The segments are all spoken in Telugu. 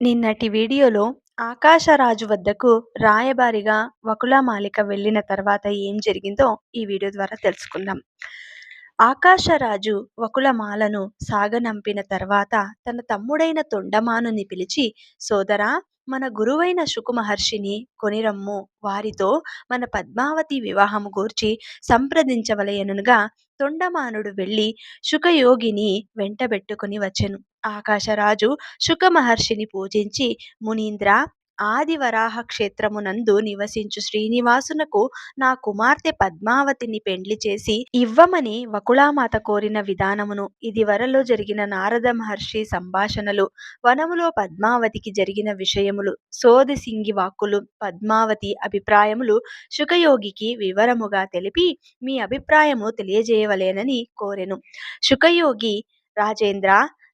నిన్నటి వీడియోలో ఆకాశరాజు వద్దకు రాయబారిగా వకుళమాలిక వెళ్ళిన తర్వాత ఏం జరిగిందో ఈ వీడియో ద్వారా తెలుసుకుందాం. ఆకాశరాజు వకులమాలను సాగనంపిన తర్వాత తన తమ్ముడైన తొండమానుని పిలిచి సోదరా మన గురువైన శుకుమహర్షిని కొనిరమ్ము. వారితో మన పద్మావతి వివాహము గూర్చి సంప్రదించవలయనుగా తొండమానుడు వెళ్ళి శుకయోగిని వెంటబెట్టుకుని వచ్చెను. ఆకాశరాజు శుకమహర్షిని పూజించి మునీంద్ర ఆదివరాహ క్షేత్రమునందు నివసించు శ్రీనివాసునకు నా కుమార్తె పద్మావతిని పెండ్లి చేసి ఇవ్వమని వకుళామాత కోరిన విధానమును ఇదివరలో జరిగిన నారద మహర్షి సంభాషణలు వనములో పద్మావతికి జరిగిన విషయములు సోదసింగి వాక్కులు పద్మావతి అభిప్రాయములు శుకయోగికి వివరముగా తెలిపి మీ అభిప్రాయము తెలియజేయవలేనని కోరెను. శుకయోగి రాజేంద్ర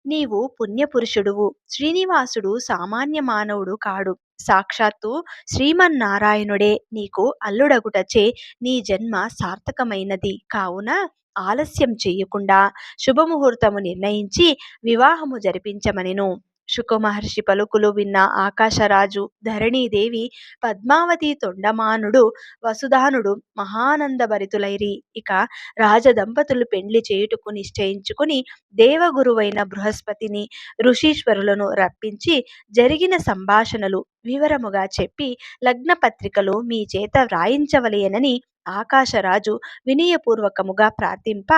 నీవు పుణ్యపురుషుడువు. శ్రీనివాసుడు సామాన్య మానవుడు కాడు. సాక్షాత్తు శ్రీమన్నారాయణుడే నీకు అల్లుడగుటచే నీ జన్మ సార్థకమైనది. కావున ఆలస్యం చేయకుండా శుభముహూర్తము నిర్ణయించి వివాహము జరిపించమనెను. శుకమహర్షి పలుకులు విన్న ఆకాశరాజు ధరణీదేవి పద్మావతి తొండమానుడు వసుధానుడు మహానందభరితులైరి. ఇక రాజదంపతులు పెండ్లి చేయుటకు నిశ్చయించుకుని దేవగురువైన బృహస్పతిని ఋషీశ్వరులను రప్పించి జరిగిన సంభాషణలు వివరముగా చెప్పి లగ్నపత్రికలు మీ చేత వ్రాయించవలయనని ఆకాశరాజు వినయపూర్వకముగా ప్రార్థింప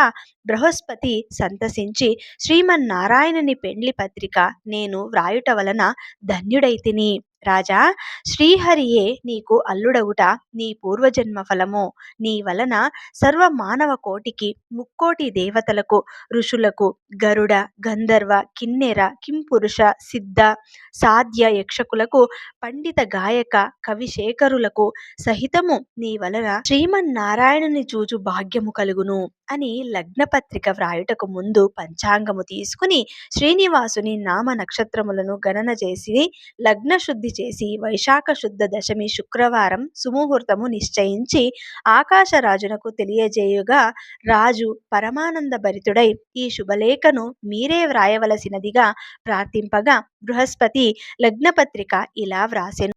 బృహస్పతి సంతసించి శ్రీమన్నారాయణుని పెండ్లి పత్రిక నేను వ్రాయుట వలన ధన్యుడైతిని. రాజా శ్రీహరియే నీకు అల్లుడవుట నీ పూర్వజన్మ ఫలము. నీ వలన సర్వ మానవ కోటికి ముక్కోటి దేవతలకు ఋషులకు గరుడ గంధర్వ కిన్నెర కింపురుష సిద్ధ సాధ్య యక్షకులకు పండిత గాయక కవిశేఖరులకు సహితము నీ వలన శ్రీమన్నారాయణుని చూచు భాగ్యము కలుగును. అని లగ్నపత్రిక వ్రాయుటకు ముందు పంచాంగము తీసుకుని శ్రీనివాసుని నామ నక్షత్రములను గణన చేసి లగ్న శుద్ధి చేసి వైశాఖ శుద్ధ దశమి శుక్రవారం సుముహూర్తము నిశ్చయించి ఆకాశరాజునకు తెలియజేయుగా రాజు పరమానంద భరితుడై ఈ శుభలేఖను మీరే వ్రాయవలసినదిగా ప్రార్థింపగా బృహస్పతి లగ్నపత్రిక ఇలా వ్రాసెను.